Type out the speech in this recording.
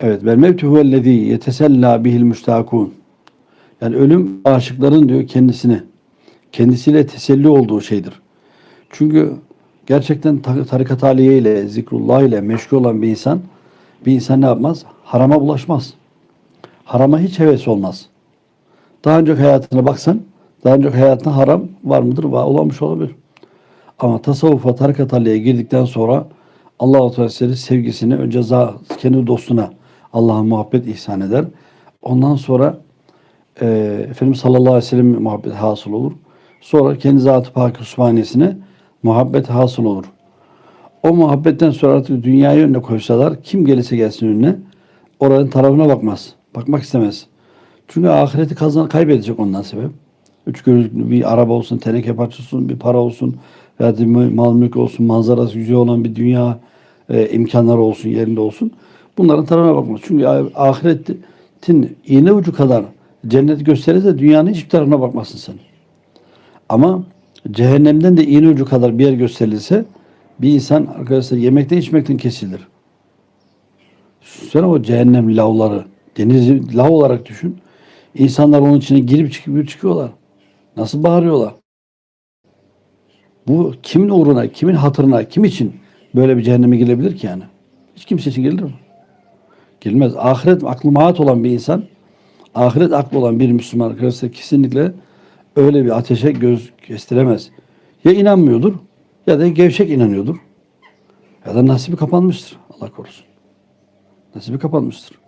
Evet. Vel mevtu huvellezî yetesellâ bihil müştakûn. Yani ölüm aşıkların diyor kendisini kendisiyle teselli olduğu şeydir. Çünkü gerçekten ta- tarikat aliye ile zikrullah ile meşgul olan bir insan bir insan ne yapmaz? Harama bulaşmaz. Harama hiç heves olmaz. Daha önce hayatına baksan daha önce hayatında haram var mıdır? Var, olamış olabilir. Ama tasavvufa tarikat aliyeye girdikten sonra Allah-u Teala size sevgisini önce kendi dostuna Allah'a muhabbet ihsan eder. Ondan sonra e, Efendimiz sallallahu aleyhi ve sellem muhabbet hasıl olur. Sonra kendi zat-ı pak Sübhanesine muhabbet hasıl olur. O muhabbetten sonra artık dünyayı önüne koysalar kim gelirse gelsin önüne oranın tarafına bakmaz. Bakmak istemez. Çünkü ahireti kazan kaybedecek ondan sebep. Üç gözlüklü bir araba olsun, teneke parçası bir para olsun, veya mal mülk olsun, manzarası güzel olan bir dünya e, imkanları olsun, yerinde olsun. Bunların tarafına bakmaz. Çünkü ah- ahiretin iğne ucu kadar cennet gösterirse dünyanın hiçbir tarafına bakmazsın sen. Ama cehennemden de iğne ucu kadar bir yer gösterilirse bir insan arkadaşlar yemekten içmekten kesilir. Düşünsene o cehennem lavları. Denizi lav olarak düşün. İnsanlar onun içine girip çıkıp çıkıyorlar. Nasıl bağırıyorlar? Bu kimin uğruna, kimin hatırına, kim için böyle bir cehenneme girilebilir ki yani? Hiç kimse için girilir mi? Girilmez. Ahiret aklı maat olan bir insan, ahiret aklı olan bir Müslüman arkadaşlar kesinlikle öyle bir ateşe göz kestiremez. Ya inanmıyordur ya da gevşek inanıyordur. Ya da nasibi kapanmıştır. Allah korusun. Nasibi kapanmıştır.